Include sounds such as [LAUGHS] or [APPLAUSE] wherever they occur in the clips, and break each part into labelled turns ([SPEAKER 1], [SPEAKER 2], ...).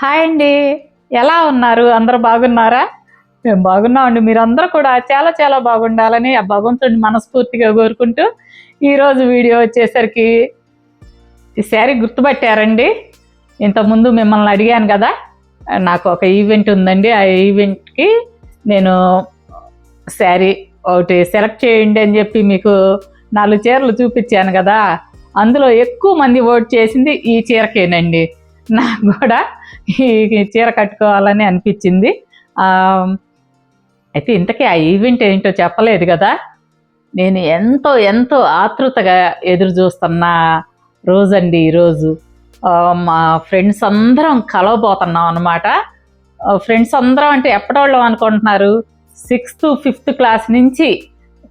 [SPEAKER 1] Hi అండి. ఎలా ఉన్నారు? అందరూ బాగున్నారా? మేము బాగున్నామండి. మీరందరూ కూడా చాలా చాలా బాగుండాలని ఆ భగవంతుడిని మనస్ఫూర్తిగా కోరుకుంటూ ఈరోజు వీడియో వచ్చేసరికి ఈ శారీ గుర్తుపట్టారండి. ఇంతకుముందు మిమ్మల్ని అడిగాను కదా నాకు ఒక ఈవెంట్ ఉందండి. ఆ ఈవెంట్కి నేను శారీ ఒకటి సెలెక్ట్ చేయండి అని చెప్పి మీకు నాలుగు చీరలు చూపించాను కదా. అందులో ఎక్కువ మంది ఓట్ చేసింది ఈ చీరకేనండి. నాకు కూడా ఈ చీర కట్టుకోవాలని అనిపించింది. అయితే ఇంతకీ ఆ ఈవెంట్ ఏంటో చెప్పలేదు కదా. నేను ఎంతో ఎంతో ఆతృతగా ఎదురు చూస్తున్న రోజండి ఈరోజు. మా ఫ్రెండ్స్ అందరం కలవబోతున్నాం అనమాట ఫ్రెండ్స్ అందరం అంటే ఎప్పటివాళ్ళం అనుకుంటున్నారు? సిక్స్త్ ఫిఫ్త్ క్లాస్ నుంచి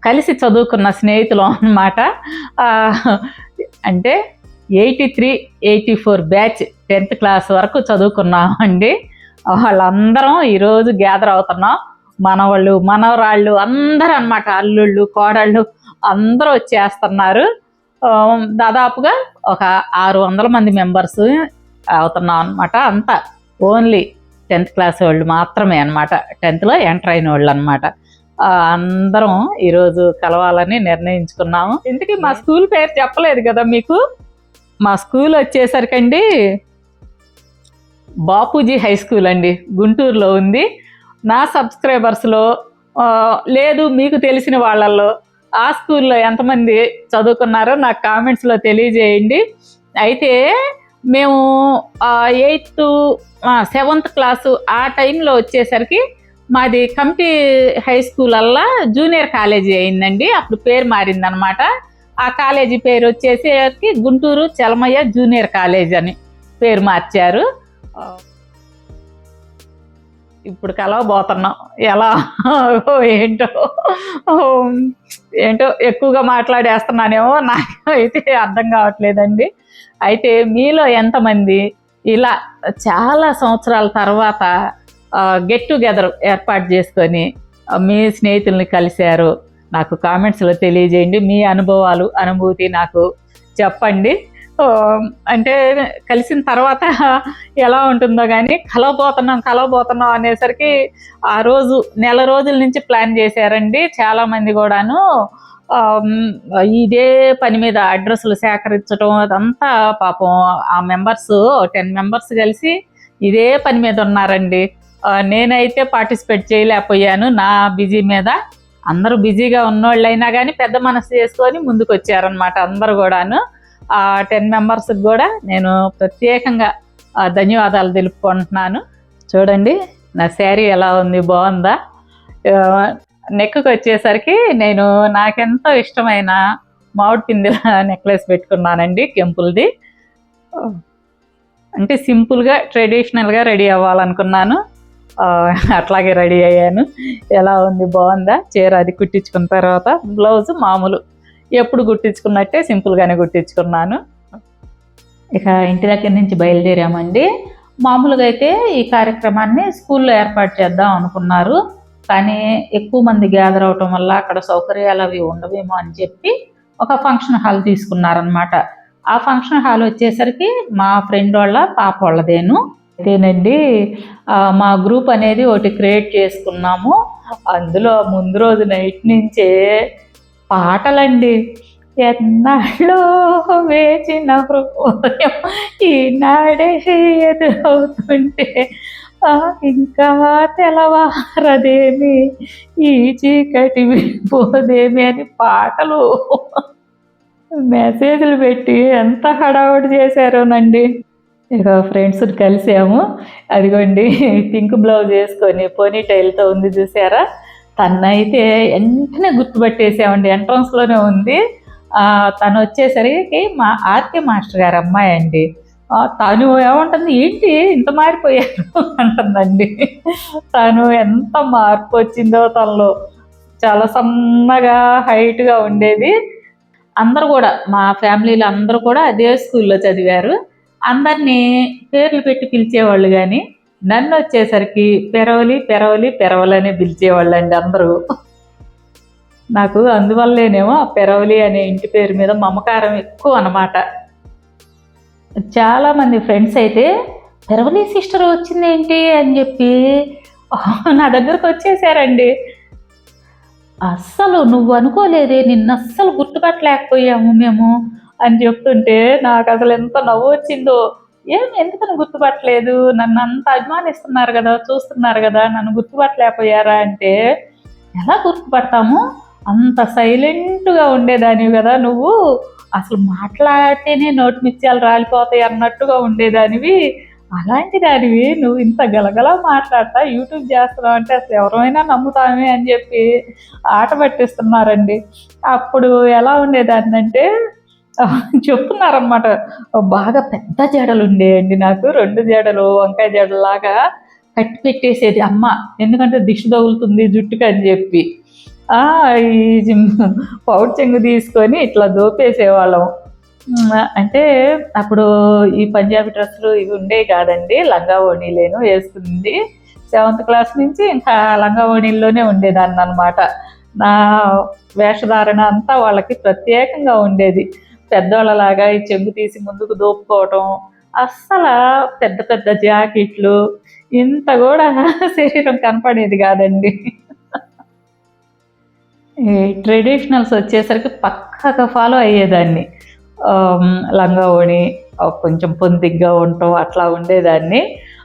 [SPEAKER 1] కలిసి చదువుకున్న స్నేహితులు అనమాట అంటే eighty three eighty four batch tenth class వరకు చదువుకున్నామండి. వాళ్ళందరం ఈరోజు గ్యాదర్ అవుతున్నాం. మనవాళ్ళు మనవరాళ్ళు అందరూ అనమాట అల్లుళ్ళు కోడళ్ళు అందరూ వచ్చేస్తున్నారు. దాదాపుగా ఒక ఆరు వందల మంది మెంబర్స్ అవుతున్నాం అనమాట అంతా ఓన్లీ టెన్త్ క్లాస్ వాళ్ళు మాత్రమే అనమాట టెన్త్లో ఎంటర్ అయిన వాళ్ళు అనమాట అందరం ఈరోజు కలవాలని నిర్ణయించుకున్నాము. ఇంతకీ మా స్కూల్ పేరు చెప్పలేదు కదా మీకు? మా స్కూల్ వచ్చేసరికండి బాపూజీ హై స్కూల్ అండి గుంటూరులో ఉంది. నా సబ్స్క్రైబర్స్లో లేదు మీకు తెలిసిన వాళ్ళల్లో ఆ స్కూల్లో ఎంతమంది చదువుకున్నారో నాకు కామెంట్స్లో తెలియజేయండి. అయితే మేము ఎయిత్ సెవెంత్ క్లాసు ఆ టైంలో వచ్చేసరికి మాది కంపి హై స్కూల్ అల్లా జూనియర్ కాలేజీ అయిందండి. అప్పుడు పేరు మారిందనమాట. ఆ కాలేజీ పేరు వచ్చేసరికి గుంటూరు చలమయ్య జూనియర్ కాలేజ్ అని పేరు మార్చారు. ఇప్పుడు కలవబోతున్నాం. ఎలా? ఏంటో? ఏంటో? ఎక్కువగా మాట్లాడేస్తున్నానేమో. నాకు అయితే అర్థం కావట్లేదండి. అయితే మీలో ఎంతమంది ఇలా చాలా సంవత్సరాల తర్వాత గెట్ టుగెదర్ ఏర్పాటు చేసుకొని మీ స్నేహితుల్ని కలిశారు. నాకు కామెంట్స్లో తెలియజేయండి. మీ అనుభవాలు అనుభూతి నాకు చెప్పండి. అంటే కలిసిన తర్వాత [LAUGHS] ఎలా ఉంటుందో కానీ కలవబోతున్నాం కలవబోతున్నాం అనేసరికి ఆ రోజు నెల రోజుల నుంచి ప్లాన్ చేశారండి చాలామంది కూడాను. ఇదే పని మీద అడ్రస్లు సేకరించడం అదంతా పాపం ఆ మెంబర్స్ టెన్ మెంబర్స్ కలిసి ఇదే పని మీద ఉన్నారండి. నేనైతే పార్టిసిపేట్ చేయలేకపోయాను నా బిజీ మీద. అందరూ బిజీగా ఉన్నోళ్ళైనా కానీ పెద్ద మనసు చేసుకొని ముందుకు వచ్చారనమాట అందరు కూడాను. ఆ టెన్ మెంబర్స్కి కూడా నేను ప్రత్యేకంగా ధన్యవాదాలు తెలుపుకుంటున్నాను. చూడండి నా శారీ ఎలా ఉంది బాగుందా? నెక్కి వచ్చేసరికి నేను నాకెంతో ఇష్టమైన మామిడి పిందిల [LAUGHS] నెక్లెస్ పెట్టుకున్నానండి కెంపుల్ది. అంటే సింపుల్గా ట్రెడిషనల్గా రెడీ అవ్వాలనుకున్నాను. అట్లాగే రెడీ అయ్యాను. ఎలా ఉంది? బాగుందా? చీర అది కుట్టించుకున్న తర్వాత బ్లౌజ్ మామూలు. ఎప్పుడు కుట్టించుకున్నట్టే సింపుల్గానే కుట్టించుకున్నాను. ఇక ఇంటి దగ్గర నుంచి బయలుదేరామండి. మామూలుగా అయితే ఈ కార్యక్రమాన్ని స్కూల్లో ఏర్పాటు చేద్దాం అనుకున్నారు. కానీ ఎక్కువ మంది గ్యాదర్ అవటం వల్ల అక్కడ సౌకర్యాలు అవి ఉండవేమో అని చెప్పి ఒక ఫంక్షన్ హాల్ తీసుకున్నారనమాట ఆ ఫంక్షన్ హాల్ వచ్చేసరికి మా ఫ్రెండ్ వాళ్ళ పాప వాళ్ళదేను. అయితేనండి మా గ్రూప్ అనేది ఒకటి క్రియేట్ చేసుకున్నాము. అందులో ముందు రోజు నైట్ నుంచే పాటలండి. ఎన్నాళ్ళు వేచిన హృదయం ఈనాడే ఎదురవుతుంటే ఇంకా తెలవారదేమి ఈ చీకటి పోదేమి అని పాటలు మెసేజ్లు పెట్టి ఎంత హడావుడి చేశారోనండి. ఇక ఫ్రెండ్స్ కలిసాము. అదిగోండి పింక్ బ్లౌజ్ వేసుకొని పోనీ టైల్తో ఉంది చూసారా? తనైతే వెంటనే గుర్తుపట్టేసామండి. ఎంట్రన్స్లోనే ఉంది. తను వచ్చేసరికి మా ఆర్కే మాస్టర్ గారు అమ్మాయి అండి. తను ఏమంటుంది ఏంటి ఇంత మారిపోయారు [LAUGHS] అంటుందండి. తను ఎంత మార్పు వచ్చిందో తనలో. చాలా సన్నగా హైట్గా ఉండేది. అందరు కూడా మా ఫ్యామిలీలో అందరూ కూడా అదే స్కూల్లో చదివారు. అందరినీ పేర్లు పెట్టి పిలిచేవాళ్ళు కానీ నన్ను వచ్చేసరికి పెరవలి పెరవలి పెరవలనే పిలిచేవాళ్ళు అండి అందరూ. నాకు అందువల్లేనేమో పెరవలి అనే ఇంటి పేరు మీద మమకారం ఎక్కువ అనమాట చాలామంది ఫ్రెండ్స్ అయితే పెరవలి సిస్టర్ వచ్చిందేంటి? అని చెప్పి నా దగ్గరకు వచ్చేసారండి. అస్సలు నువ్వు అనుకోలేదే నిన్ను అస్సలు గుర్తుపట్టలేకపోయాము మేము. అని చెప్తుంటే నాకు అసలు ఎంత నవ్వు వచ్చిందో ఏం ఎందుకని గుర్తుపట్టలేదు? నన్ను అంత అభిమానిస్తున్నారు కదా చూస్తున్నారు కదా నన్ను గుర్తుపట్టలేకపోయారా అంటే ఎలా గుర్తుపడతాము? అంత సైలెంట్గా ఉండేదానివి కదా నువ్వు. అసలు మాట్లాడితేనే నోటి మిత్యాలు రాలిపోతాయి అన్నట్టుగా ఉండేదానివి. అలాంటి దానివి నువ్వు ఇంత గలగలా మాట్లాడతా యూట్యూబ్ చేస్తున్నావు అంటే అసలు ఎవరైనా నమ్ముతామే అని చెప్పి ఆట పట్టిస్తున్నారండి. అప్పుడు ఎలా ఉండేదాన్ని అంటే [LAUGHS] చెప్తున్నారనమాట బాగా పెద్ద జడలు ఉండేయండి నాకు. రెండు జడలు వంకాయ జడలాగా కట్టి పెట్టేసేది అమ్మ. ఎందుకంటే దిష్టి తగులుతుంది జుట్టుకి అని చెప్పి. ఆ, ఈ పౌడ్ చెంగు తీసుకొని ఇట్లా దోపేసేవాళ్ళం. అంటే అప్పుడు ఈ పంజాబీ డ్రెస్సులు ఇవి ఉండే కాదండి. లంగా ఓణీలేను వేసుకుంది. సెవెంత్ క్లాస్ నుంచి ఇంకా లంగా ఓణీల్లోనే ఉండేదాన్ని అనమాట నా వేషధారణ అంతా వాళ్ళకి ప్రత్యేకంగా ఉండేది. పెద్దవాళ్ళలాగా ఈ చెంగు తీసి ముందుకు దోపుకోవటం అస్సలు పెద్ద పెద్ద జాకెట్లు ఇంత కూడా [LAUGHS] శరీరం కనపడేది కాదండి. ఈ ట్రెడిషనల్స్ వచ్చేసరికి పక్కగా ఫాలో అయ్యేదాన్ని. లంగా ఓణి కొంచెం పొందిగ్గా ఉండటం అట్లా ఉండేదాన్ని.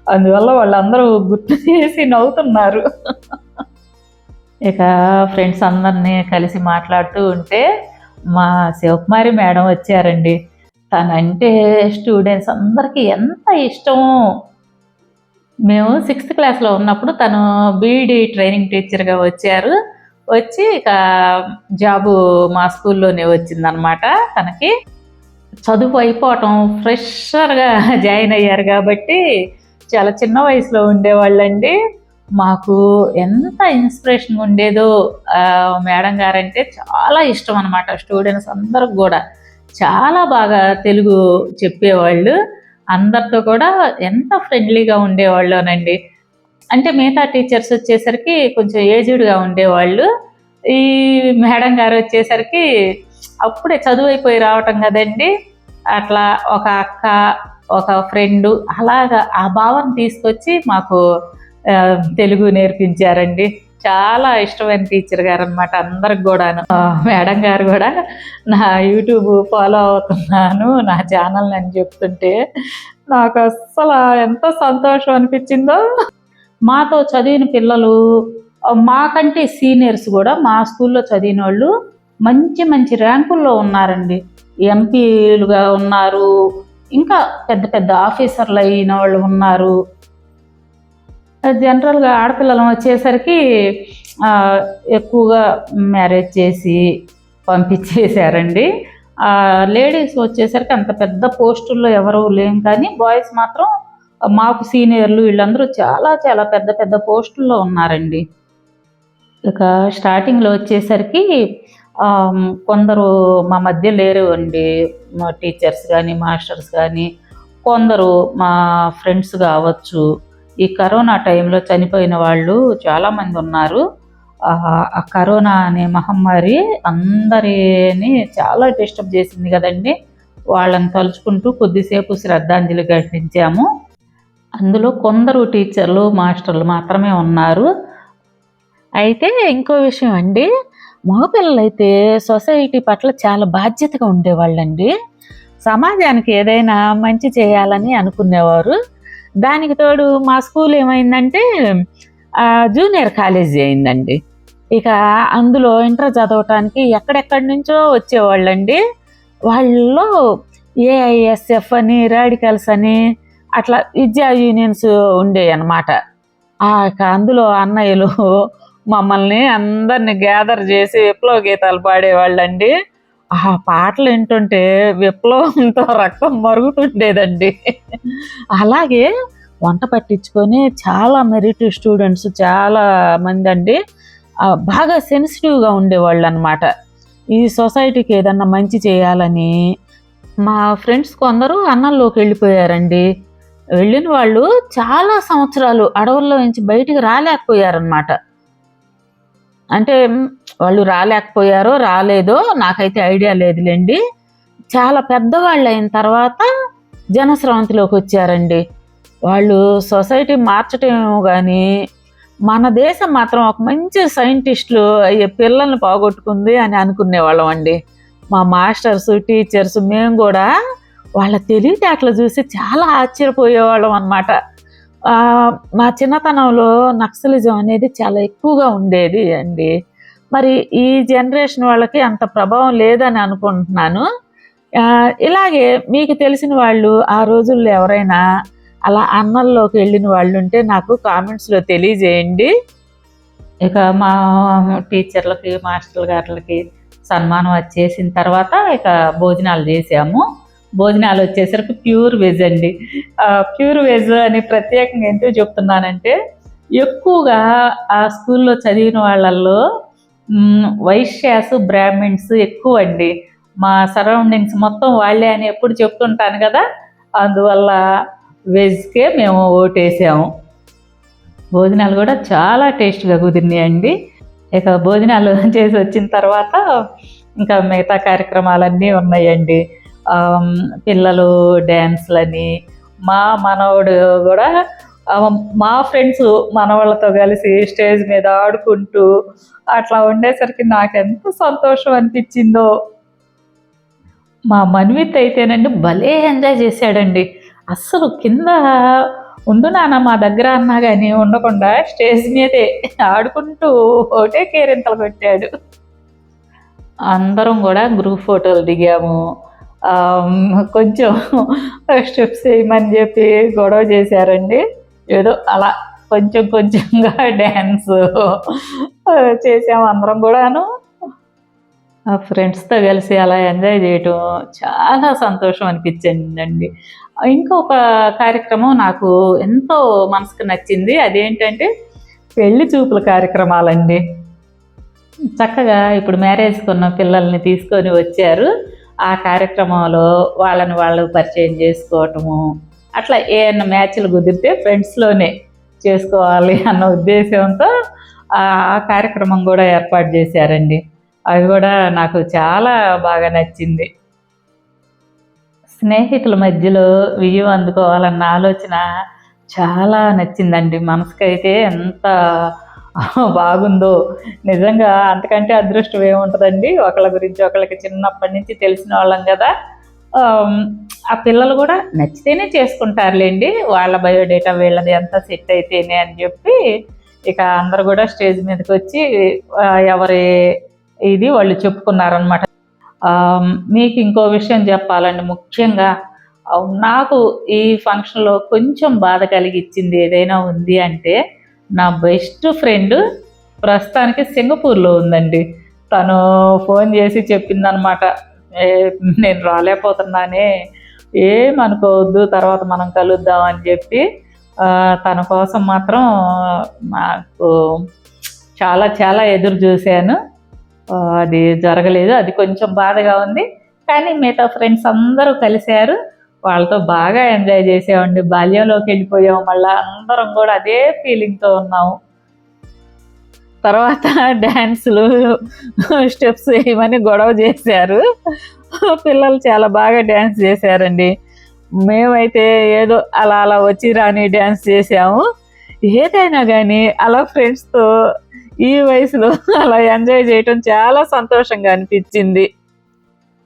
[SPEAKER 1] అందువల్ల వాళ్ళందరూ గుర్తు చేసి నవ్వుతున్నారు. [LAUGHS] ఇక ఫ్రెండ్స్ అందరినీ కలిసి మాట్లాడుతూ ఉంటే మా శివకుమారి మేడం వచ్చారండి. తనంటే స్టూడెంట్స్ అందరికీ ఎంత ఇష్టం. మేము సిక్స్త్ క్లాస్లో ఉన్నప్పుడు తను బీఈడి ట్రైనింగ్ టీచర్గా వచ్చారు. వచ్చి ఇక జాబు మా స్కూల్లోనే వచ్చిందనమాట తనకి. చదువు అయిపోవటం ఫ్రెషర్గా జాయిన్ [LAUGHS] అయ్యారు కాబట్టి చాలా చిన్న వయసులో ఉండేవాళ్ళండి. మాకు ఎంత ఇన్స్పిరేషన్ ఉండేదో మేడం గారంటే చాలా ఇష్టం అనమాట స్టూడెంట్స్ అందరికి కూడా. చాలా బాగా తెలుగు చెప్పేవాళ్ళు. అందరితో కూడా ఎంత ఫ్రెండ్లీగా ఉండేవాళ్ళోనండి. అంటే మిగతా టీచర్స్ వచ్చేసరికి కొంచెం ఏజ్డ్గా ఉండేవాళ్ళు. ఈ మేడం గారు వచ్చేసరికి అప్పుడే చదువు అయిపోయి రావటం కదండి. అట్లా ఒక అక్క ఒక ఫ్రెండ్ అలాగా ఆ భావం తీసుకొచ్చి మాకు తెలుగు నేర్పించారండి. చాలా ఇష్టమైన టీచర్ గారు అనమాట అందరికి కూడాను. మేడం గారు కూడా నా యూట్యూబ్ ఫాలో అవుతున్నాను నా ఛానల్ అని చెప్తుంటే నాకు అస్సలు ఎంత సంతోషం అనిపించిందో. మాతో చదివిన పిల్లలు మాకంటే సీనియర్స్ కూడా మా స్కూల్లో చదివిన వాళ్ళు మంచి మంచి ర్యాంకుల్లో ఉన్నారండి. ఎంపీలుగా ఉన్నారు ఇంకా పెద్ద పెద్ద ఆఫీసర్లు అయిన వాళ్ళు ఉన్నారు. జనరల్గా ఆడపిల్లలు వచ్చేసరికి ఎక్కువగా మ్యారేజ్ చేసి పంపించేశారండి. లేడీస్ వచ్చేసరికి అంత పెద్ద పోస్టుల్లో ఎవరు లేం కానీ బాయ్స్ మాత్రం మాకు సీనియర్లు వీళ్ళందరూ చాలా చాలా పెద్ద పెద్ద పోస్టుల్లో ఉన్నారండి. ఇక స్టార్టింగ్లో వచ్చేసరికి కొందరు మా మధ్య లేరు అండి మా టీచర్స్ కానీ మాస్టర్స్ కానీ కొందరు మా ఫ్రెండ్స్ కావచ్చు. ఈ కరోనా టైంలో చనిపోయిన వాళ్ళు చాలామంది ఉన్నారు. ఆ కరోనా అనే మహమ్మారి అందరిని చాలా డిస్టర్బ్ చేసింది కదండి. వాళ్ళని తలుచుకుంటూ కొద్దిసేపు శ్రద్ధాంజలి ఘటించాము. అందులో కొందరు టీచర్లు మాస్టర్లు మాత్రమే ఉన్నారు. అయితే ఇంకో విషయం అండి. మగపిల్లలు అయితే సొసైటీ పట్ల చాలా బాధ్యతగా ఉండేవాళ్ళండి. సమాజానికి ఏదైనా మంచి చేయాలని అనుకునేవారు. దానికి తోడు మా స్కూల్ ఏమైందంటే జూనియర్ కాలేజీ అయిందండి. ఇక అందులో ఇంటర్ చదవటానికి ఎక్కడెక్కడి నుంచో వచ్చేవాళ్ళండి. వాళ్ళలో ఏఐఎస్ఎఫ్ అని రాడికల్స్ అని అట్లా విద్యా యూనియన్స్ ఉండేవి అనమాట ఇక అందులో అన్నయ్యలు మమ్మల్ని అందరిని గ్యాదర్ చేసి విప్లవ గీతాలు పాడేవాళ్ళండి. ఆ పాటలు ఏంటంటే విప్లవంతో రక్తం మరుగుతుండేదండి. అలాగే వంట పట్టించుకొని చాలా మెరిట్ స్టూడెంట్స్ చాలా మంది అండి బాగా సెన్సిటివ్గా ఉండేవాళ్ళు అనమాట ఈ సొసైటీకి ఏదన్నా మంచి చేయాలని మా ఫ్రెండ్స్ కొందరు అన్నంలోకి వెళ్ళిపోయారండి. వెళ్ళిన వాళ్ళు చాలా సంవత్సరాలు అడవుల్లో నుంచి బయటికి రాలేకపోయారనమాట. అంటే వాళ్ళు రాలేకపోయారో రాలేదో నాకైతే ఐడియా లేదులేండి. చాలా పెద్దవాళ్ళు అయిన తర్వాత జనస్రవంతిలోకి వచ్చారండి. వాళ్ళు సొసైటీ మార్చటం కానీ మన దేశం మాత్రం ఒక మంచి సైంటిస్టులు అయ్యే పిల్లల్ని పోగొట్టుకుంది అని అనుకునేవాళ్ళం అండి. మా మాస్టర్స్ టీచర్స్ మేము కూడా వాళ్ళ తెలివితేటలు చూసి చాలా ఆశ్చర్యపోయేవాళ్ళం అనమాట మా చిన్నతనంలో నక్సలిజం అనేది చాలా ఎక్కువగా ఉండేది అండి. మరి ఈ జనరేషన్ వాళ్ళకి అంత ప్రభావం లేదని అనుకుంటున్నాను. ఇలాగే మీకు తెలిసిన వాళ్ళు ఆ రోజుల్లో ఎవరైనా అలా అన్నంలోకి వెళ్ళిన వాళ్ళు ఉంటే నాకు కామెంట్స్లో తెలియజేయండి. ఇక మా టీచర్లకి మాస్టర్ గారులకి సన్మానం వచ్చేసిన తర్వాత ఇక భోజనాలు చేసాము. భోజనాలు వచ్చేసరికి ప్యూర్ వెజ్ అండి. ప్యూర్ వెజ్ అని ప్రత్యేకంగా ఎందుకు చెప్తున్నానంటే ఎక్కువగా ఆ స్కూల్లో చదివిన వాళ్ళల్లో వైశ్యాస్ బ్రాహ్మిన్స్ ఎక్కువ అండి మా సరౌండింగ్స్ మొత్తం వాళ్ళే అని ఎప్పుడు చెప్తుంటాను కదా అందువల్ల వెజ్కే మేము ఓటేసాము. భోజనాలు కూడా చాలా టేస్ట్గా కుదిరినాయండి. ఇక భోజనాలు [LAUGHS] చేసి వచ్చిన తర్వాత ఇంకా మిగతా కార్యక్రమాలన్నీ ఉన్నాయండి. పిల్లలు డ్యాన్స్లని మా మనవడు కూడా మా ఫ్రెండ్స్ మనవాళ్ళతో కలిసి స్టేజ్ మీద ఆడుకుంటూ అట్లా ఉండేసరికి నాకు ఎంత సంతోషం అనిపించిందో. మా మన్విత్ అయితేనండి భలే ఎంజాయ్ చేశాడండి. అస్సలు కింద ఉండు నాన్న మా దగ్గర అన్నా కానీ ఉండకుండా స్టేజ్ మీదే ఆడుకుంటూ ఒకటే కేరింతలు కొట్టాడు అందరం కూడా గ్రూప్ ఫోటోలు దిగాము. కొంచెం [LAUGHS] స్టెప్స్ వేయమని చెప్పి గొడవ చేశారండి. ఏదో అలా కొంచెం కొంచెంగా డ్యాన్స్ చేసాము అందరం కూడాను. ఆ ఫ్రెండ్స్తో కలిసి అలా ఎంజాయ్ చేయటం చాలా సంతోషం అనిపించిందండి. ఇంకొక కార్యక్రమం నాకు ఎంతో మనసుకు నచ్చింది. అదేంటంటే పెళ్ళి చూపుల కార్యక్రమాలండి. చక్కగా ఇప్పుడు మ్యారేజ్కి ఉన్న పిల్లల్ని తీసుకొని వచ్చారు. ఆ కార్యక్రమంలో వాళ్ళని వాళ్ళు పరిచయం చేసుకోవటము అట్లా ఏమైనా మ్యాచ్లు కుదిరితే ఫ్రెండ్స్లోనే చేసుకోవాలి అన్న ఉద్దేశంతో ఆ కార్యక్రమం కూడా ఏర్పాటు చేశారండి. అవి కూడా నాకు చాలా బాగా నచ్చింది. స్నేహితుల మధ్యలో విజయం అందుకోవాలన్న ఆలోచన చాలా నచ్చిందండి. మనసుకైతే ఎంత బాగుందో. నిజంగా అంతకంటే అదృష్టం ఏముంటుందండి? ఒకళ్ళ గురించి ఒకళ్ళకి చిన్నప్పటి నుంచి తెలిసిన వాళ్ళం కదా. ఆ పిల్లలు కూడా నచ్చితేనే చేసుకుంటారులేండి. వాళ్ళ బయోడేటా వీళ్ళది ఎంత సెట్ అయితేనే అని చెప్పి ఇక అందరు కూడా స్టేజ్ మీదకి వచ్చి ఎవరి ఇది వాళ్ళు చెప్పుకున్నారనమాట మీకు ఇంకో విషయం చెప్పాలండి. ముఖ్యంగా నాకు ఈ ఫంక్షన్లో కొంచెం బాధ కలిగించింది ఏదైనా ఉంది అంటే నా బెస్ట్ ఫ్రెండ్ ప్రస్తుతానికి సింగపూర్లో ఉందండి. తను ఫోన్ చేసి చెప్పిందనమాట నేను రాలేకపోతున్నానే ఏమనుకోవద్దు తర్వాత మనం కలుద్దాం అని చెప్పి తన కోసం మాత్రం నాకు చాలా చాలా ఎదురు చూశాను. అది జరగలేదు అది కొంచెం బాధగా ఉంది. కానీ మిగతా ఫ్రెండ్స్ అందరూ కలిశారు. వాళ్ళతో బాగా ఎంజాయ్ చేసామండి బాల్యంలోకి వెళ్ళిపోయాము. మళ్ళీ అందరం కూడా అదే ఫీలింగ్తో ఉన్నాము. తర్వాత డ్యాన్సులు స్టెప్స్ వేయమని గొడవ చేశారు. పిల్లలు చాలా బాగా డ్యాన్స్ చేశారండి. మేమైతే ఏదో అలా అలా వచ్చి రాని డ్యాన్స్ చేసాము ఏదైనా కానీ అలా ఫ్రెండ్స్తో ఈ వయసులో అలా ఎంజాయ్ చేయటం చాలా సంతోషంగా అనిపించింది.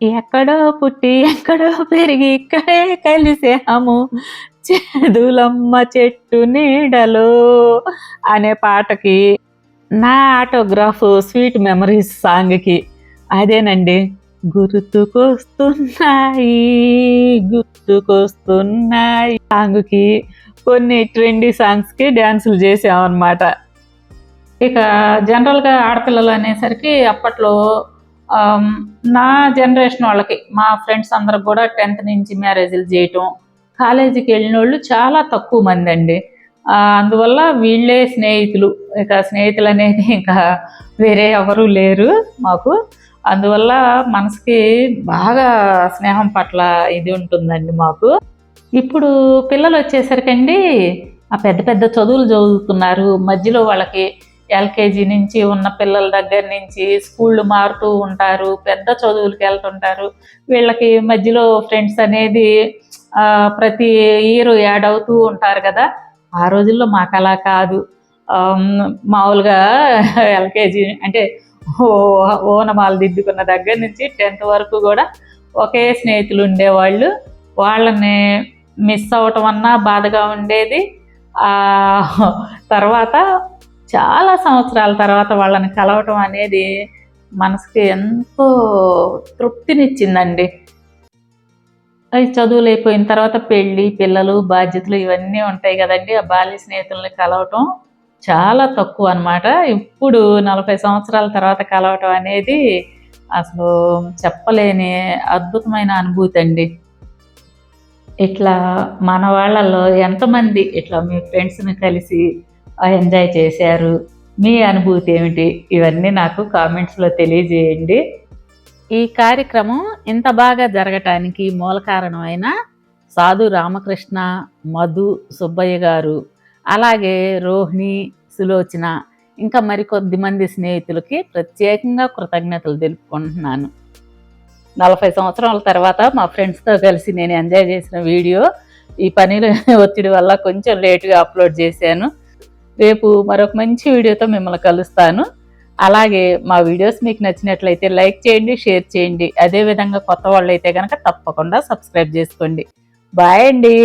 [SPEAKER 1] ఎక్కడో పుట్టి ఎక్కడో పెరిగి ఇక్కడే కలిసాము. చదువులమ్మ చెట్టు నీడలో అనే పాటకి నా ఆటోగ్రాఫ్ స్వీట్ మెమరీస్ సాంగ్కి అదేనండి. గుర్తుకొస్తున్నాయి గుర్తుకొస్తున్నాయి. సాంగ్కి కొన్ని ట్రెండీ సాంగ్స్కి డ్యాన్సులు చేసామన్నమాట. ఇక జనరల్గా ఆడపిల్లలు అనేసరికి అప్పట్లో నా జనరేషన్ వాళ్ళకి మా ఫ్రెండ్స్ అందరికి కూడా టెన్త్ నుంచి మ్యారేజ్లు చేయటం కాలేజీకి వెళ్ళిన వాళ్ళు చాలా తక్కువ మంది అండి. అందువల్ల వీళ్ళే స్నేహితులు. ఇక స్నేహితులు అనేది ఇంకా వేరే ఎవరు లేరు మాకు. అందువల్ల మనసుకి బాగా స్నేహం పట్ల ఇది ఉంటుందండి మాకు. ఇప్పుడు పిల్లలు వచ్చేసరికండి ఆ పెద్ద పెద్ద చదువులు చదువుతున్నారు. మధ్యలో వాళ్ళకి ఎల్కేజీ నుంచి ఉన్న పిల్లల దగ్గర నుంచి స్కూళ్ళు మారుతూ ఉంటారు పెద్ద చదువులకు వెళ్తుంటారు. వీళ్ళకి మధ్యలో ఫ్రెండ్స్ అనేది ఆ, ప్రతి ఇయర్ యాడ్ అవుతూ ఉంటారు కదా. ఆ రోజుల్లో మాకు అలా కాదు మామూలుగా ఎల్కేజీ అంటే ఓ ఓనమాలు దిద్దుకున్న దగ్గర నుంచి టెన్త్ వరకు కూడా ఒకే స్నేహితులు ఉండేవాళ్ళు వాళ్ళని మిస్ అవటం అన్నా బాధగా ఉండేది. తర్వాత చాలా సంవత్సరాల తర్వాత వాళ్ళని కలవటం అనేది మనసుకి ఎంతో తృప్తినిచ్చిందండి. అవి చదువులు అయిపోయిన తర్వాత పెళ్ళి పిల్లలు బాధ్యతలు ఇవన్నీ ఉంటాయి కదండి. ఆ బాల్య స్నేహితుల్ని కలవటం చాలా తక్కువ అన్నమాట. ఇప్పుడు నలభై సంవత్సరాల తర్వాత కలవటం అనేది అసలు చెప్పలేని అద్భుతమైన అనుభూతి అండి. ఇట్లా మన వాళ్ళల్లో ఎంతమంది ఇట్లా మీ ఫ్రెండ్స్ని కలిసి ఎంజాయ్ చేశారు? మీ అనుభూతి ఏమిటి? ఇవన్నీ నాకు కామెంట్స్లో తెలియజేయండి. ఈ కార్యక్రమం ఇంత బాగా జరగటానికి మూల కారణమైన సాధు రామకృష్ణ మధు సుబ్బయ్య గారు అలాగే రోహిణి సులోచన ఇంకా మరికొద్ది మంది స్నేహితులకి ప్రత్యేకంగా కృతజ్ఞతలు తెలుపుకుంటున్నాను. నలభై సంవత్సరాల తర్వాత మా ఫ్రెండ్స్తో కలిసి నేను ఎంజాయ్ చేసిన వీడియో ఈ పనిలో [LAUGHS] ఒత్తిడి వల్ల కొంచెం లేటుగా అప్లోడ్ చేశాను. రేపు మరొక మంచి వీడియోతో మిమ్మల్ని కలుస్తాను. అలాగే మా వీడియోస్ మీకు నచ్చినట్లయితే లైక్ చేయండి షేర్ చేయండి. అదేవిధంగా కొత్త వాళ్ళు అయితే కనుక తప్పకుండా సబ్స్క్రైబ్ చేసుకోండి. బాయ్ అండి.